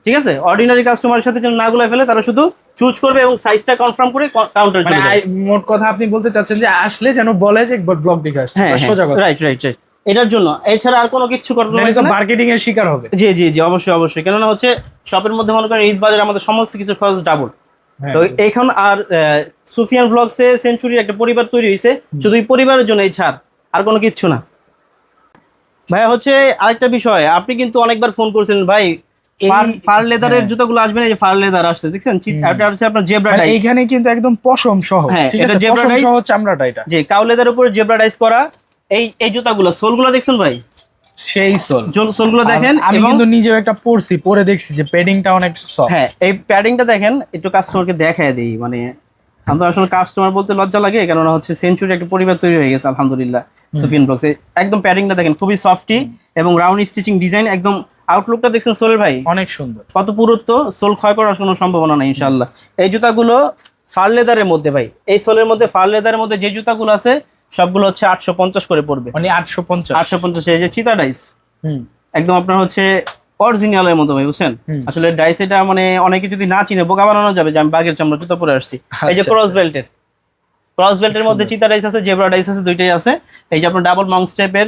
ঠিক আছে? অর্ডিনারি কাস্টমারের সাথে যেন না গুলায় ফেলে তারা শুধু চুজ করবে এবং সাইজটা কনফার্ম করে কাউন্টার মানে চলে যাবে। মোট কথা আপনি বলতে চাচ্ছেন যে আসলে যেন বলে যে একবার ব্লগ দেখে আসছে হ্যাঁ সোজা কথা। রাইট রাইট রাইট এটার জন্য। এছাড়া আর কোনো কিছু করার নাহলে তো লাগবে না। মার্কেটিং এর শিকার হবে। জি জি জি অবশ্যই অবশ্যই। কেননা হচ্ছে শপের মধ্যে মনে করেন ঈদ বাজারে আমাদের সমস্ত কিছু খরচ ডাবল হ্যাঁ, তো এখন আর সুফিয়ান ব্লগসে সেঞ্চুরি একটা পরিবার তৈরি হয়েছে। শুধু এই পরিবারের জন্য এই ছাড় আর কোনো কিচ্ছু না। ভাইয়া হচ্ছে আরেকটা বিষয়। আপনি কিন্তু অনেকবার ফোন করছেন ভাই ফার লেদারের হ্যাঁ। জুতাগুলো আসবে না যে ফার লেদার আসছে দেখছেন? এটা হচ্ছে আপনার জেব্রা মানে ডাইস এইখানে কিন্তু একদম পশম সহ হ্যাঁ, ঠিক এটা আছে? zebra পশম সহ চামড়াটা এটা। যে কাউ লেদারের উপরে জেব্রা ডাইস করা। এই এই জুতাগুলো সোলগুলো দেখছেন ভাই? সেই সোল। সোলগুলো দেখেন আমি কিন্তু নিজেও একটা পড়ছি পরে দেখছি যে পেডিংটা অনেক সফট হ্যাঁ এই প্যাডিংটা দেখেন একটু কাস্টমারকে দেখায় দিই মানে আমরা আসলে কাস্টমার বলতে লজ্জা লাগে কেননা হচ্ছে সেঞ্চুরি একটা পরিবার তৈরি হয়ে গেছে আলহামদুলিল্লাহ সুফিয়ান ব্লগস একদম প্যাডিংটা দেখেন খুবই সফটি এবং রাউন্ড স্টিচিং ডিজাইন একদম আউটলুকটা দেখছেন সোলের ভাই? অনেক সুন্দর। কত পুরুত্ব সোল ক্ষয় করার কোনো সম্ভাবনা নেই ইনশাল্লাহ এই জুতাগুলো ফার লেদারের মধ্যে ভাই এই সোলের মধ্যে ফার লেদারের মধ্যে যে জুতাগুলো আছে সবগুলো হচ্ছে আটশো পঞ্চাশ করে পড়বে। মানে আটশো পঞ্চাশ। আটশো পঞ্চাশ এই যে চিতা ডাইস হুম। একদম আপনার হচ্ছে অরিজিনালের মতো ভাই বুঝছেন? আসলে ডাইস এটা মানে অনেকে যদি না চিনে বোকা বানানো যাবে যে আমি বাঘের চামড়া জুতো পরে আসছি। এই যে আচ্ছা, ক্রস বেল্টের ক্রস বেল্টের মধ্যে চিতা ডাইস আছে জেব্রা ডাইস আছে দুইটাই আছে। এই যে আপনার ডাবল মাউন্ট স্টেপের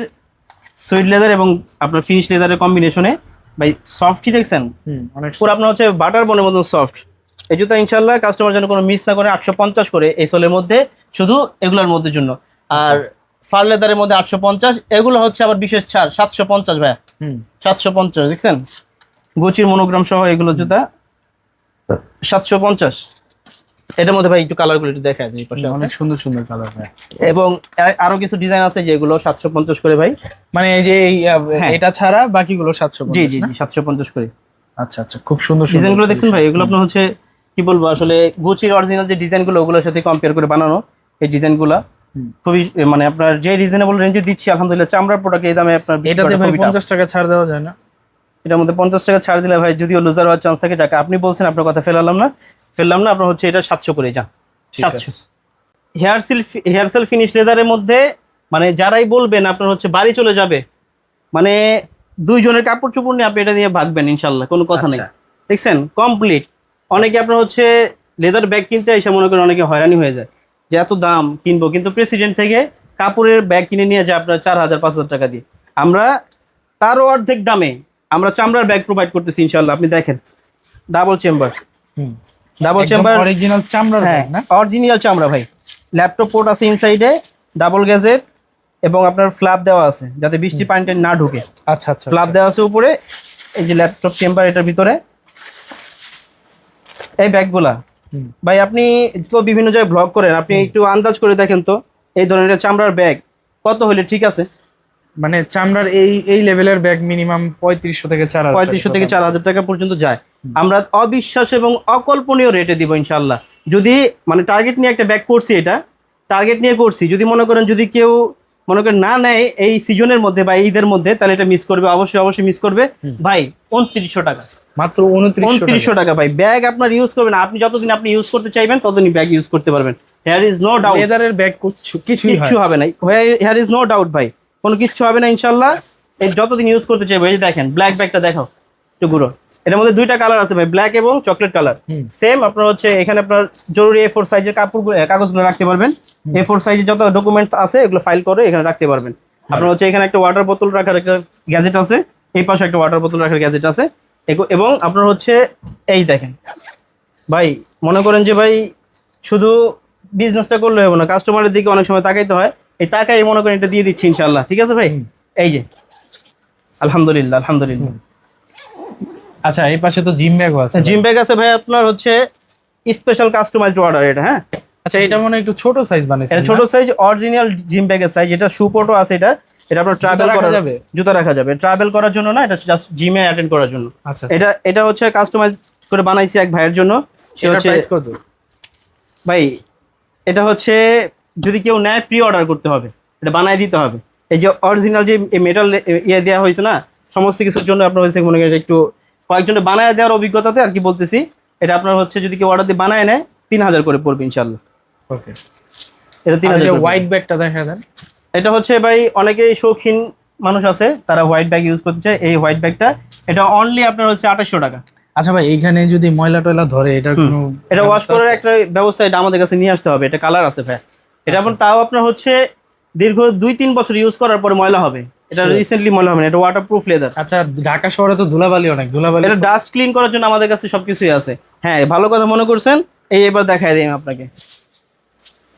সুইট লেদার এবং আপনার ফিনিশ লেদারের কম্বিনেশনে ভাই সফটই দেখছেন? পুরো আপনার হচ্ছে বাটার বনের মতন সফট এই জুতো ইনশাল্লাহ কাস্টমার যেন কোনো মিস না করে আটশো পঞ্চাশ করে এই সোলের মধ্যে শুধু এগুলোর মধ্যে জন্য। আর ফার লেদারের মধ্যে আটশো পঞ্চাশ এগুলো হচ্ছে আবার বিশেষ ছাড় সাতশো পঞ্চাশ ভাইয়া। হুম। সাতশো পঞ্চাশ দেখছেন? গুচির মনোগ্রাম সহ এগুলো জুতা। সাতশো পঞ্চাশ। এটার মধ্যে ভাই একটু কালারগুলো একটু দেখা যায় পাশে অনেক সুন্দর সুন্দর কালার ভাই। এবং আরও কিছু ডিজাইন আছে যেগুলো সাতশো পঞ্চাশ করে ভাই। মানে এই যে হ্যাঁ। এটা ছাড়া বাকিগুলো সাতশো জি জি জি সাতশো পঞ্চাশ করে। আচ্ছা আচ্ছা খুব সুন্দর সুন্দর ডিজাইনগুলো দেখছেন ভাই? এগুলো আপনার হচ্ছে কি বলব আসলে গুচির অরিজিনাল যে ডিজাইনগুলো ওগুলোর সাথে কম্পেয়ার করে বানানো এই ডিজাইনগুলো। খুবই মানে আপনার যে রিজনেবল রেঞ্জে দিচ্ছি আলহামদুলিল্লাহ চামড়ার প্রোডাক্ট এই দামে আপনার এটাতে ভাই খুবই tough। পঞ্চাশ টাকা ছাড় দেওয়া যায় না। এটার মধ্যে পঞ্চাশ টাকা ছাড় দিলে ভাই যদিও লুজার হওয়ার চান্স থাকে যাকে আপনি বলছেন আপনার কথা ফেলালাম না। ফেললাম না আপনার হচ্ছে এটা সাতশো করে যান। সাতশো। হেয়ার সিল হেয়ার সেল ফিনিশ লেদারের মধ্যে মানে যারাই বলবেন আপনার হচ্ছে বাড়ি চলে যাবে মানে দুইজনের কাপড় চোপড় নিয়ে আপনি এটা নিয়ে ভাগবেন ইনশাল্লাহ কোনো কথা নেই। আচ্ছা। দেখছেন? কমপ্লিট অনেকে আপনার হচ্ছে লেদার ব্যাগ কিনতে এসে মনে করেন অনেকে হয়রানি হয়ে যায় যে এত দাম কিনবো। কিন্তু প্রেসিডেন্ট থেকে কাপড়ের ব্যাগ কিনে নিয়ে যায় আপনার চার হাজার পাঁচ হাজার টাকা দিয়ে। আমরা তারও অর্ধেক দামে আমরা চামড়ার ব্যাগ প্রোভাইড করতেছি ইনশাল্লাহ আপনি দেখেন। ডাবল চেম্বার হুম। ডাবল চেম্বার অরিজিনাল চামড়ার হ্যাঁ না? অরিজিনাল চামড়া ভাই। ল্যাপটপ পোর্ট আছে ইনসাইডে ডাবল গ্যাজেট এবং আপনার ফ্ল্যাপ দেওয়া আছে যাতে বৃষ্টি পানিটা না ঢুকে। আচ্ছা আচ্ছা ফ্ল্যাপ দেওয়া আছে উপরে এই যে ল্যাপটপ চেম্বার এটার ভিতরে। এই ব্যাগগুলা। ভাই আপনি তো বিভিন্ন জায়গায় ব্লগ করেন আপনি একটু আন্দাজ করে দেখেন তো এই ধরনের চামড়ার ব্যাগ কত হলে ঠিক আছে? মানে চামড়ার এই এই লেভেলের ব্যাগ মিনিমাম পঁয়ত্রিশশো থেকে চার পঁয়ত্রিশশো থেকে চার হাজার টাকা পর্যন্ত যায়। আমরা অবিশ্বাস এবং অকল্পনীয় রেটে দিব ইনশাল্লাহ যদি মানে টার্গেট নিয়ে একটা ব্যাগ করছি এটা টার্গেট নিয়ে করছি যদি মনে করেন যদি কেউ মনে করেন না নেয় এই সিজনের মধ্যে বা ঈদের মধ্যে তাহলে এটা মিস করবে অবশ্যই অবশ্যই মিস করবে। ভাই উনত্রিশশো টাকা। মাত্র উনত্রিশশো উনত্রিশশো টাকা ভাই। ব্যাগ আপনার ইউজ করবেন আপনি যতদিন আপনি ইউজ করতে চাইবেন ততদিন ব্যাগ ইউজ করতে পারবেন। Here is no doubt bag কিছুই কিচ্ছু হয় হবে না। হেয়ার ইজ নো ডাউট ভাই। কোনো কিচ্ছু হবে না ইনশাল্লাহ এই যতদিন ইউজ করতে চাইবে এই যে দেখেন ব্ল্যাক ব্যাগটা দেখাও একটু গুঁড়ো এটার মধ্যে দুইটা কালার আছে ভাই ব্ল্যাক এবং চকলেট কালার সেম আপনার হচ্ছে এখানে আপনার জরুরি এ ফোর সাইজের কাপড় কাগজগুলো রাখতে পারবেন। এ ফোর সাইজের যত ডকুমেন্ট আছে এগুলো ফাইল করে এখানে রাখতে পারবেন। আপনার হচ্ছে এখানে একটা ওয়াটার বোতল রাখার একটা গ্যাজেট আছে এই পাশে একটা ওয়াটার বোতল রাখার গ্যাজেট আছে। এবং আপনার হচ্ছে এই দেখেন ভাই মনে করেন যে ভাই শুধু বিজনেসটা করলে হবে না কাস্টমারের দিকে অনেক সময় তাকাইতে হয়। এই তাকাই মনে করেন এটা দিয়ে দিচ্ছি ইনশাল্লাহ ঠিক আছে ভাই? এই যে। আলহামদুলিল্লাহ আলহামদুলিল্লাহ। আচ্ছা এই পাশে তো জিম ব্যাগও আছে জিম ব্যাগ আছে ভাই আপনার হচ্ছে স্পেশাল কাস্টমাইজড অর্ডার এটা হ্যাঁ? আচ্ছা এটা মনে একটু ছোট সাইজ বানাইছেন এটা ছোট সাইজ অরিজিনাল জিম ব্যাগের সাইজ এটা সুপোর্টও আছে এটা। এটা আপনার ট্রাভেল করা যাবে? জুতা রাখা যাবে। ট্রাভেল করার জন্য না এটা জাস্ট জিমে অ্যাটেন্ড করার জন্য। আচ্ছা এটা এটা হচ্ছে কাস্টমাইজ করে বানাইছি এক ভাইয়ের জন্য। সে হচ্ছে ভাই এটা হচ্ছে যদি কেউ নেয় প্রি অর্ডার করতে হবে। এটা বানায় দিতে হবে। এই যে অরিজিনাল যে মেটাল ইয়ে দেওয়া হয়েছে না সমস্ত কিছুর জন্য আপনার হচ্ছে মনে করেন একটু কয়েকজনে বানায় দেওয়ার অভিজ্ঞতাতে আর কি বলতেছি। এটা আপনার হচ্ছে যদি কেউ অর্ডার দিয়ে বানায় নেয় তিন হাজার করে পড়বে ইনশাল্লাহ ওকে। এটা তিন হাজার। হোয়াইট ব্যাগটা দেখা দেন। এটা হচ্ছে ভাই অনেকেই শৌখিন মানুষ আছে তারা হোয়াইট ব্যাগ ইউজ করতে চায়। এই হোয়াইট ব্যাগটা এটা অনলি আপনার হচ্ছে আঠাশশো টাকা। আচ্ছা ভাই এইখানে যদি ময়লা টয়লা ধরে। কোনো এটা ওয়াশ করার একটা ব্যবস্থা এটা আমাদের কাছে নিয়ে আসতে হবে। এটা কালার আছে ভাই। এটা আপনার তাও আপনার হচ্ছে দীর্ঘ দুই তিন বছর ইউজ করার পরে ময়লা হবে। এটা রিসেন্টলি ময়লা হবে না এটা ওয়াটার প্রুফ লেদার আচ্ছা ঢাকা শহরে তো ধুলাবালি অনেক ধুলাবালি এটা ডাস্ট ক্লিন করার জন্য আমাদের কাছে সবকিছুই আছে। হ্যাঁ ভালো কথা মনে করছেন এই এবার দেখাই দিই আপনাকে।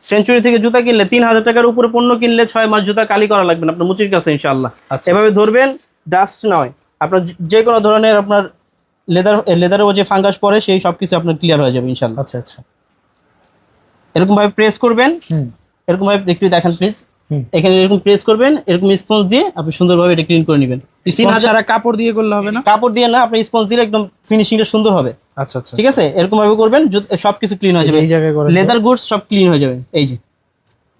সেঞ্চুরি থেকে জুতা কিনলে তিন হাজার টাকার উপরে পণ্য কিনলে ছয় মাস জুতা কালি করা লাগবে না আপনার মুচির কাছে ইনশাল্লাহ আচ্ছা। এভাবে ধরবেন ডাস্ট নয়। আপনার যে- কোনো ধরনের আপনার লেদার লেদারের যে ফাঙ্গাস পড়ে সেই সব কিছু আপনার ক্লিয়ার হয়ে যাবে ইনশাল্লাহ আচ্ছা আচ্ছা। এরকম ভাবে প্রেস করবেন। এরকম ভাবে একটু দেখেন প্লিজ এখানে এরকম প্রেস করবেন এরকম স্পঞ্জ দিয়ে আপনি সুন্দরভাবে এটা ক্লিন করে নেবেন। তিন হাজার কাপড় দিয়ে করলে হবে না? কাপড় দিয়ে না আপনি স্পঞ্জ দিলে একদম ফিনিশিংটা সুন্দর হবে। আচ্ছা আচ্ছা। ঠিক আছে? এরকম ভাবে করবেন সব কিছু ক্লিন হয়ে যাবে। এই জায়গায় লেদার গুডস সব ক্লিন হয়ে যাবে। এই যে।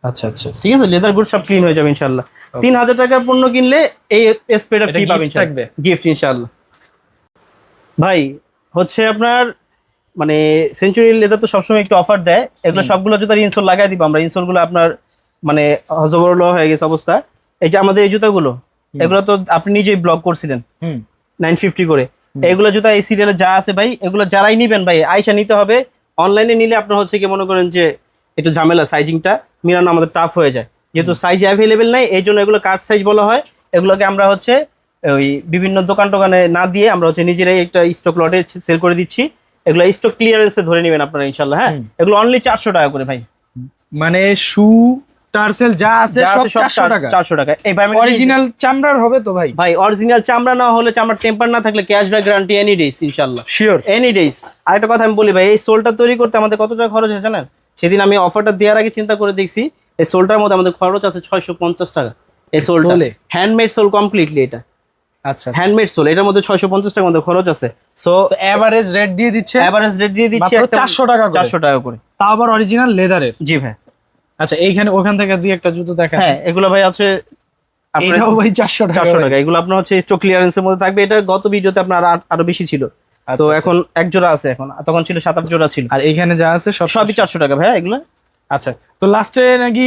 আচ্ছা আচ্ছা। ঠিক আছে? লেদার গুডস সব ক্লিন হয়ে যাবে ইনশাল্লাহ তিন হাজার টাকার পণ্য কিনলে এই স্প্রেটা ফ্রি পাবেন থাকবে? গিফট ইনশাল্লাহ ভাই হচ্ছে আপনার মানে সেঞ্চুরি লেদার তো সবসময় একটু অফার দেয়। এগুলো সবগুলো জুতার ইনসোল লাগাই দিব আমরা ইনসোলগুলো আপনার মানে হজবরল হয়ে গেছে অবস্থা। এই যে আমাদের এই জুতাগুলো। এগুলো তো আপনি নিজেই ব্লগ করছিলেন। নাইন ফিফটি করে। এগুলো জুতা এই সিরিয়ালে যা আছে ভাই এগুলো যারাই নিবেন ভাই আইসা নিতে হবে। অনলাইনে নিলে আপনার হচ্ছে কি মনে করেন যে একটু ঝামেলা সাইজিংটা মিলানো আমাদের টাফ হয়ে যায়। যেহেতু সাইজ অ্যাভেলেবেল নাই এই জন্য এগুলো কাট সাইজ বলা হয়। এগুলোকে আমরা হচ্ছে ওই বিভিন্ন দোকান টোকানে না দিয়ে আমরা হচ্ছে নিজেরাই একটা স্টক লটে সেল করে দিচ্ছি। এগুলো স্টক ক্লিয়ারেন্সে ধরে নেবেন আপনারা ইনশাল্লাহ হ্যাঁ? এগুলো অনলি চারশো টাকা করে ভাই। মানে শু টার্সেল যা আছে সব আছে সব চারশো টাকা। চারশো টাকা। এই ভাই অরিজিনাল চামড়ার হবে তো ভাই? ভাই অরিজিনাল চামড়া না হলে চামড়া টেম্পার না থাকলে cash back guarantee any days ইনশাল্লাহ শিওর এনি ডেজ আরেকটা কথা আমি বলি ভাই এই সোলটা তৈরি করতে আমাদের কত টাকা খরচ আছে জানেন? সেদিন আমি অফারটা দেওয়ার আগে চিন্তা করে দেখছি এই সোলটার মধ্যে আমাদের খরচ আছে ছয়শো পঞ্চাশ টাকা। এই সোলটা। হ্যান্ডমেড সোল কমপ্লিটলি এটা। আচ্ছা হ্যান্ডমেড সোল এটার মধ্যে ছয়শো পঞ্চাশ টাকার মধ্যে খরচ আছে। সো এভারেজ রেট দিয়ে দিচ্ছে অ্যাভারেজ রেট দিয়ে দিচ্ছি মাত্র 400 টাকা করে। চারশো টাকা করে। তাও আবার অরিজিনাল লেদারের জি ভাই। আচ্ছা এইখানে ওখান থেকে দিয়ে একটা জুতো দেখা হ্যাঁ এগুলো ভাই আছে এটাও ভাই চারশো টাকা চারশো করে। টাকা। এগুলো আপনার হচ্ছে স্টক ক্লিয়ারেন্সের মধ্যে থাকবে। এটা গত ভিডিওতে আপনার আরও বেশি ছিল। আচ্ছা, তো আচ্ছা। এখন এক জোড়া আছে এখন। তখন ছিল সাত আট জোড়া ছিল। আর এইখানে যা আছে সব সবই চারশো। টাকা ভাই এগুলো। আচ্ছা তো লাস্টে নাকি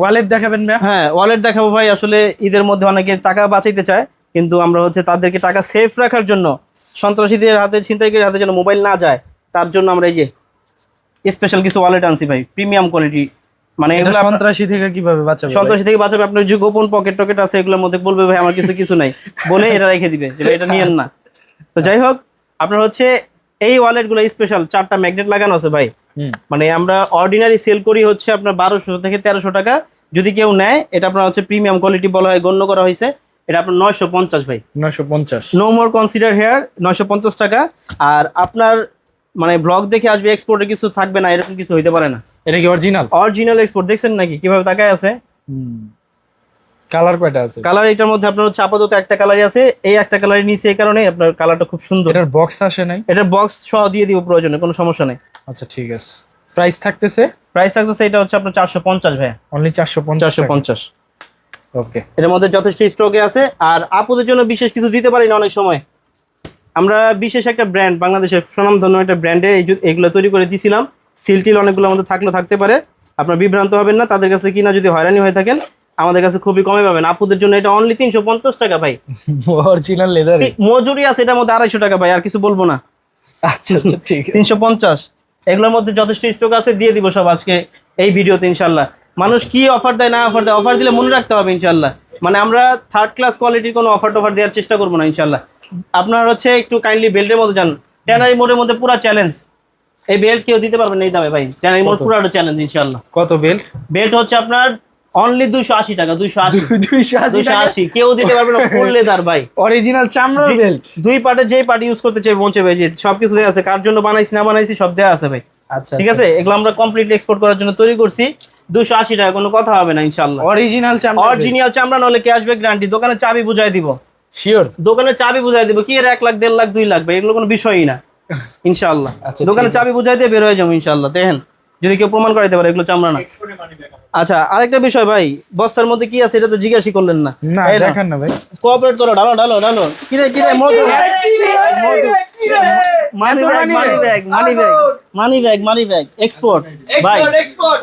ওয়ালেট দেখাবেন ভাই হ্যাঁ ওয়ালেট দেখাবো ভাই। আসলে ঈদের মধ্যে অনেকে টাকা বাঁচাইতে চায়। কিন্তু আমরা হচ্ছে তাদেরকে টাকা সেফ রাখার জন্য সন্ত্রাসীদের হাতে ছিনতাইকারীর হাতে যেন মোবাইল না যায় তার জন্য আমরা এই যে স্পেশাল কিছু ওয়ালেট আনছি ভাই প্রিমিয়াম কোয়ালিটি মানে এগুলো সন্ত্রাসী থেকে কীভাবে বাঁচাবে সন্ত্রাসী থেকে বাঁচাবে আপনার যে গোপন পকেট টকেট আছে এগুলোর মধ্যে বলবে ভাই আমার কিছু কিছু নাই। বলে এটা রেখে দিবে যে এটা নিয়েন না। তো যাই হোক আপনার হচ্ছে এই ওয়ালেটগুলো স্পেশাল চারটা ম্যাগনেট লাগানো আছে ভাই। মানে আমরা অর্ডিনারি সেল করি হচ্ছে আপনার বারোশো থেকে তেরোশো টাকা। যদি কেউ নেয় এটা আপনার হচ্ছে প্রিমিয়াম কোয়ালিটি বলা হয় গণ্য করা হয়েছে। এটা আপনার নয়শো পঞ্চাশ ভাই। নয়শো পঞ্চাশ। নো মোর কনসিডার হেয়ার নয়শো পঞ্চাশ টাকা। আর আপনার মানে ব্লগ দেখে আসবে এক্সপোর্টে কিছু থাকবে না এরকম কিছু হইতে পারে না। এটা কি অরিজিনাল অরিজিনাল এক্সপোর্ট দেখছেন নাকি? কীভাবে তাকায় আছে? কালার কয়টা আছে? কালার এটার মধ্যে আপনার হচ্ছে আপাতত একটা কালারই আছে। এই একটা কালারই নিচে এই কারণে আপনার কালারটা খুব সুন্দর। এটার বক্স আসে নাই? এটার বক্স সহ দিয়ে দিব প্রয়োজনে কোনো সমস্যা নেই। আচ্ছা ঠিক আছে। প্রাইস থাকতেছে? প্রাইস থাকতেছে এটা হচ্ছে আপনার চারশো পঞ্চাশ ভাই অনলি চারশো পঞ্চাশ পঞ্চাশ। ওকে এটার মধ্যে যথেষ্ট স্টকে আছে। আর আপুদের জন্য বিশেষ কিছু দিতে পারি না অনেক সময়। আমরা বিশেষ একটা ব্র্যান্ড বাংলাদেশের সুনামধন্য একটা ব্র্যান্ডে এগুলো তৈরি করে দিয়েছিলাম সিলটিল অনেকগুলো আমাদের থাকলেও থাকতে পারে। আপনার বিভ্রান্ত হবেন না তাদের কাছে কিনা যদি হয়রানি হয়ে থাকেন আমাদের কাছে খুবই কমে পাবেন। আপুদের জন্য এটা অনলি তিনশো পঞ্চাশ টাকা ভাই। অরিজিনাল লেদার মজুরি আছে এটার মধ্যে আড়াইশো টাকা ভাই আর কিছু বলব না। আচ্ছা আচ্ছা ঠিক তিনশো পঞ্চাশ। এগুলোর মধ্যে যথেষ্ট স্টক আছে দিয়ে দিব সব আজকে এই ভিডিওতে ইনশাল্লাহ। মানুষ কি অফার দেয় না অফার দেয় অফার দিলে মনে রাখতে হবে ইনশাল্লাহ মানে আমরা থার্ড ক্লাস কোয়ালিটির কোনো অফার টফার দেওয়ার চেষ্টা করব না ইনশাল্লাহ আপনার হচ্ছে একটু কাইন্ডলি বেল্টের মধ্যে যান। ট্যানারি মোড়ের মধ্যে পুরো চ্যালেঞ্জ এই বেল্ট কেউ দিতে পারবে না এই দামে ভাই। ট্যানারি মোড়? পুরো চ্যালেঞ্জ ইনশাল্লাহ কত বেল্ট বেল্ট হচ্ছে আপনার অনলি দুইশো আশি টাকা দুইশো আশি। দুইশো আশি কেউ দিতে পারবে না ফুল লেদার ভাই। অরিজিনাল চামড়ার বেল্ট দুই পার্টে যেই পার্টি ইউজ করতে চাই পৌঁছে ভাই যে সবকিছু দেওয়া আছে। কার জন্য বানাইছি না বানাইছি সব দেওয়া আছে ভাই। আচ্ছা ঠিক আছে? এগুলো আমরা কমপ্লিটলি এক্সপোর্ট করার জন্য তৈরি করছি। দুশো আশি টাকা কোনো কথা হবে না ইনশাল্লাহ অরিজিনাল চামড়া অরিজিনাল চামড়া নাহলে ক্যাশব্যাক গ্যারান্টি দোকানে চাবি বুঝাই দিব। শিওর দোকানে চাবি বুঝাই দিব কি এর এক লাখ দেড় লাখ দুই লাখ এগুলো কোনো বিষয়ই না ইনশাল্লাহ আচ্ছা, দোকানে চাবি বুঝাই দিয়ে বের হয়ে যাব ইনশাল্লাহ দেখেন যদি কেউ প্রমাণ করাইতে পারে এগুলো চামড়া না। আচ্ছা আরেকটা বিষয় ভাই বস্তার মধ্যে কি আছে এটা তো জিজ্ঞাসি করলেন না। দেখান না ভাই। কোঅপারেট করো ডালো ডালো ডালো কিরে কিরে মধু money bag money bag money bag money bag money bag export ভাই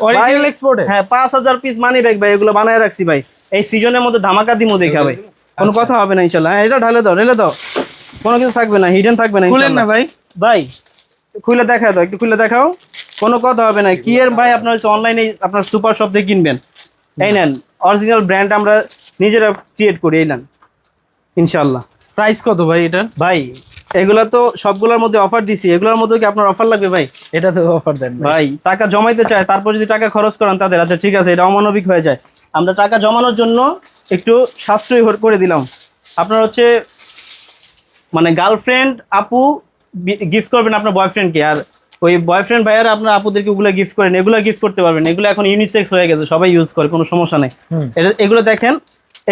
অরিজিনাল এক্সপোর্টে হ্যাঁ পাঁচ হাজার পিস মানি ব্যাগ ভাই এগুলো বানায় রাখছি ভাই। এই সিজনের মধ্যে ধামাকা দিমো দেখা ভাই। কোনো আচ্ছা। কথা হবে না ইনশাল্লাহ। হ্যাঁ এটা ঢালে দাও ঢেলে দাও। কোনো কিছু থাকবে না হিডেন থাকবে না খুলেন না ভাই। ভাই খুলে দেখা দাও একটু খুলে দেখাও। কোনো কথা হবে না। কি এর ভাই আপনার হচ্ছে অনলাইনে আপনার সুপার শপ থেকে কিনবেন? এই নেন অরিজিনাল ব্র্যান্ড আমরা নিজেরা ক্রিয়েট করি এই নেন। ইনশাল্লাহ। প্রাইস কত ভাই এটা ভাই এগুলা তো সবগুলোর মধ্যে অফার দিছি। এগুলোর মধ্যে কি আপনার অফার লাগবে ভাই? এটা তো অফার দেন ভাই টাকা জমাইতে চায় তারপর যদি টাকা খরচ করান তাদের। আচ্ছা ঠিক আছে এটা অমানবিক হয়ে যায়। আমরা টাকা জমানোর জন্য একটু সাশ্রয়ী করে দিলাম। আপনার হচ্ছে মানে গার্লফ্রেন্ড আপু গিফট করবেন আপনার বয়ফ্রেন্ডকে আর ওই বয়ফ্রেন্ড ভাইয়ারা আপনার আপুদেরকে ওগুলো গিফট করেন এগুলো গিফট করতে পারবেন। এগুলো এখন ইউনিসেক্স হয়ে গেছে সবাই ইউজ করে কোনো সমস্যা নেই। এটা এগুলো দেখেন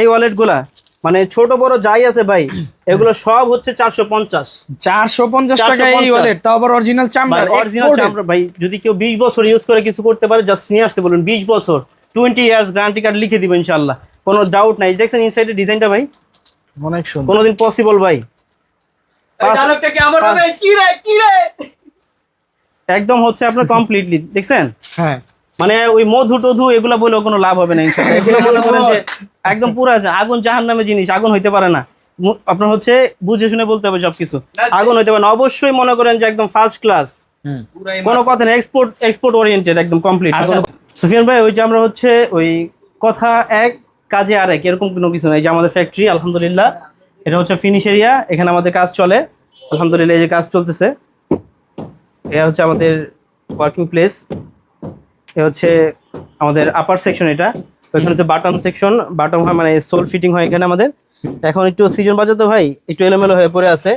এই ওয়ালেটগুলা মানে ছোট বড় যাই আছে ভাই এগুলো সব হচ্ছে চারশো পঞ্চাশ। চারশো পঞ্চাশ টাকা এই ওয়ালেট তাও আবার অরিজিনাল চামড়া অরিজিনাল চামড়া ভাই যদি কেউ বিশ বছর ইউজ করে কিছু করতে পারে জাস্ট নিয়ে আসতে বলুন বিশ বছর টোয়েন্টি ইয়ার্স গ্যারান্টি কার্ড লিখে দিব ইনশাল্লাহ কোনো ডাউট নাই। দেখছেন ইনসাইডের ডিজাইনটা ভাই? অনেক সুন্দর। কোনোদিন পসিবল ভাই। পাঁচ- ডায়লগটা কি আমার পাঁচ- হবে কি রে কি রে? একদম হচ্ছে আপনার কমপ্লিটলি দেখছেন? হ্যাঁ। মানে ওই মধু টধু এগুলা বলেও কোনো লাভ হবে না ইনশাআল্লাহ। এগুলো মনে করেন যে একদম পুরা আগুন জাহান নামে জিনিস আগুন হইতে পারে না। আপনার হচ্ছে বুঝে শুনে বলতে হবে সবকিছু। আগুন হইতে পারে না। অবশ্যই মনে করেন যে একদম ফার্স্ট ক্লাস কোনো কথা নেই এক্সপোর্ট এক্সপোর্ট ওরিয়েন্টেড একদম কমপ্লিট আচ্ছা। সুফিয়ান ভাই ওই যে আমরা হচ্ছে ওই কথা এক কাজে আরেক এরকম কোনো কিছু নাই। যে আমাদের ফ্যাক্টরি আলহামদুলিল্লাহ। এটা হচ্ছে ফিনিশ এরিয়া এখানে আমাদের কাজ চলে। আলহামদুলিল্লাহ এই যে কাজ চলতেছে। এটা হচ্ছে আমাদের ওয়ার্কিং প্লেস এ হচ্ছে আমাদের আপার সেকশন এটা। ওইখানে হচ্ছে বাটন সেকশন বাটন হয় মানে সোল ফিটিং হয় এখানে আমাদের। এখন একটু সিজন বাজে তো ভাই একটু এলোমেলো হয়ে পড়ে আছে।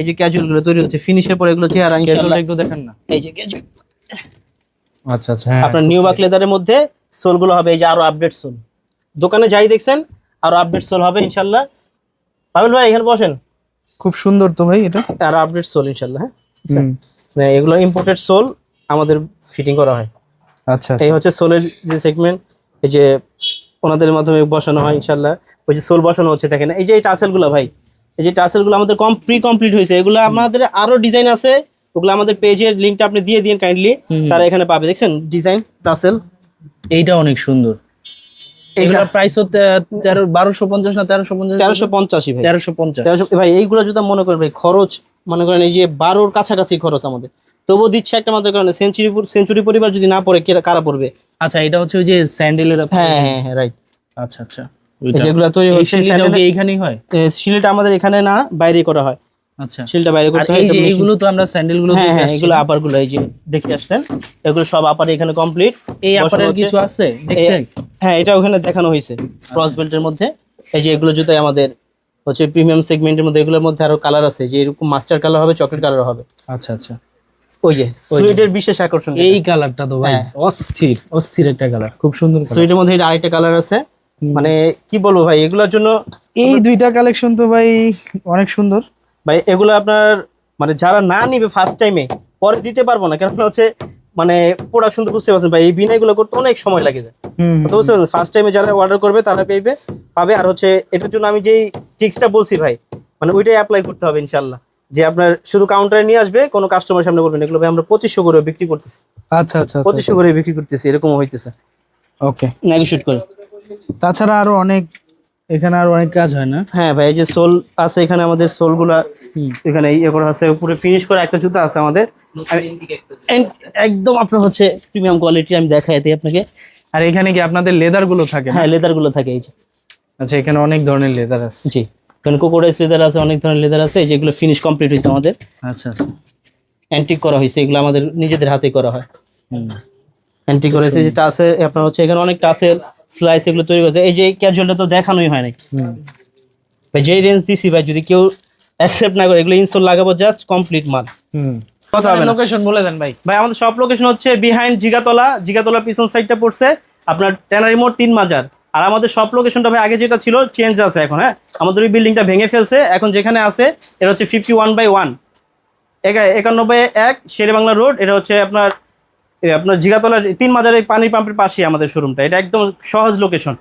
এই যে ক্যাজুয়ালগুলো তৈরি হচ্ছে ফিনিশের পরে এগুলো চেহারা ইনশাআল্লাহ একটু দেখেন না। এই যে ক্যাজুয়াল আচ্ছা আচ্ছা হ্যাঁ। আপনার নিউ বাক লেদারের মধ্যে সোলগুলো হবে এই যে আরও আপডেট সোল দোকানে যাই দেখছেন আরও আপডেট সোল হবে ইনশাল্লাহ পাবেল ভাই এখানে বসেন। খুব সুন্দর তো ভাই এটা। আরও আপডেট সোল ইনশাল্লাহ হ্যাঁ। মানে এগুলো ইম্পোর্টেড সোল আমাদের ফিটিং করা হয়। আচ্ছা এই হচ্ছে সোলের যে সেগমেন্ট এই যে ওনাদের মাধ্যমে বসানো হয় ইনশাল্লাহ ওই যে সোল বসানো হচ্ছে দেখেন। এই যে এই টাসেলগুলো ভাই এই যে টাসেলগুলো আমাদের কম প্রি কমপ্লিট হয়েছে। এগুলো আমাদের আরও ডিজাইন আছে। ওগুলো আমাদের পেজের লিঙ্কটা আপনি দিয়ে দিন কাইন্ডলি তারা এখানে পাবে। দেখছেন? Design tassel. এইটা অনেক সুন্দর। এগুলোর প্রাইস হচ্ছে তেরো বারোশো পঞ্চাশ না তেরোশো পঞ্চাশ? তেরোশো পঞ্চাশি ভাই। তেরোশো পঞ্চাশ। ভাই এইগুলো যদি মনে করেন ভাই খরচ মনে করেন এই যে বারোর কাছাকাছি খরচ আমাদের। তবুও দিচ্ছে একটা আমাদের কারণে। সেঞ্চুরি সেঞ্চুরি পরিবার যদি না পড়ে কারা পড়বে? আচ্ছা এটা হচ্ছে ওই যে স্যান্ডেলের হ্যাঁ হ্যাঁ হ্যাঁ রাইট আচ্ছা আচ্ছা। যেগুলো তৈরি হচ্ছে এইখানেই হয়? শিলটা আমাদের এখানে না বাইরে করা হয়। আচ্ছা। শিলটা বাইরে করতে হয় এইগুলো তো আমরা স্যান্ডেলগুলো হ্যাঁ হ্যাঁ এগুলো আপারগুলো এই যে দেখে আসছেন। এগুলো সব আপার এখানে কমপ্লিট এই আপারের কিছু আছে? দেখছেন? হ্যাঁ এটা ওখানে দেখানো হয়েছে ক্রস বেল্টের মধ্যে। এই যে এগুলো জুতাই আমাদের হচ্ছে প্রিমিয়াম সেগমেন্টের মধ্যে এগুলোর মধ্যে আরও কালার আছে যে এরকম মাস্টার কালার হবে চকলেট কালার হবে। আচ্ছা আচ্ছা। ওই যে সুইটের বিশেষ আকর্ষণ এই কালারটা তো ভাই হ্যাঁ। অস্থির অস্থির একটা কালার খুব সুন্দর। সুইটের মধ্যে আরেকটা কালার আছে। মানে কি বলব ভাই এগুলোর জন্য এই দুইটা কালেকশন তো ভাই অনেক সুন্দর। ভাই এগুলো আপনার মানে যারা না নিবে ফার্স্ট টাইমে পরে দিতে পারব না। কারণ হচ্ছে মানে প্রোডাকশন তো বুঝতে পারছেন ভাই এই বিনাইগুলো করতে অনেক সময় লাগে। যায় তো বুঝতে পারছেন ফার্স্ট টাইমে যারা অর্ডার করবে তারা পেয়ে পাবে। আর হচ্ছে এটার জন্য আমি যেই টিক্সটা বলছি ভাই মানে ওইটাই অ্যাপ্লাই করতে হবে ইনশাল্লাহ যে আপনার শুধু কাউন্টারে নিয়ে আসবে কোনো কাস্টমার সামনে বলবেন এগুলো ভাই আমরা পঁচিশশো করে বিক্রি করতেছি। আচ্ছা আচ্ছা পঁচিশশো করে বিক্রি করতেছি এরকম হইতেছে। ওকে নেগোশিয়েট করে। তাছাড়া আরও অনেক এখানে আরও অনেক কাজ হয় না? হ্যাঁ ভাই এই যে সোল আছে এখানে আমাদের সোলগুলা হুম। এখানে ইয়ে করা আছে উপরে ফিনিশ করা একটা জুতা আছে আমাদের। একদম আপনার হচ্ছে প্রিমিয়াম কোয়ালিটি আমি দেখাই দিই আপনাকে। আর এখানে কি আপনাদের লেদারগুলো থাকে হ্যাঁ লেদারগুলো থাকে এই যে। আচ্ছা এখানে অনেক ধরনের লেদার আছে। জি। এখানে কোকোডাইস লেদার আছে অনেক ধরনের লেদার আছে এই যেগুলো ফিনিশ কমপ্লিট হয়েছে আমাদের। আচ্ছা আচ্ছা। অ্যান্টিক করা হয়েছে এগুলো আমাদের নিজেদের হাতে করা হয়। হুম। অ্যান্টিক করা হয়েছে যে টাসে আপনার হচ্ছে এখানে অনেক টাসের স্লাইস এগুলো তৈরি করেছে। এই যে ক্যাজুয়ালটা তো দেখানোই হয় নাই। ভাই যেই রেঞ্জ দিছি ভাই যদি কেউ অ্যাকসেপ্ট না করে এগুলো ইনস্টল লাগাবো জাস্ট কমপ্লিট মাল। হুম। কথা হবে লোকেশন বলে দেন ভাই। ভাই আমাদের সব লোকেশন হচ্ছে বিহাইন্ড জিগাতলা। জিগাতলা পিছন সাইডটা পড়ছে আপনার ট্যানারি মোড় তিন মাজার আর আমাদের সব লোকেশনটা ভাই আগে যেটা ছিল চেঞ্জ আছে এখন হ্যাঁ? আমাদের ওই বিল্ডিংটা ভেঙে ফেলছে, এখন যেখানে আছে, এটা হচ্ছে ফিফটি ওয়ান বাই ওয়ান একানব্বই এক শেরে বাংলা রোড এটা হচ্ছে আপনার আপনার জিগাতলা তিন মাজারের পানির পাম্পের পাশে আমাদের শোরুমটা এটা একদম সহজ লোকেশন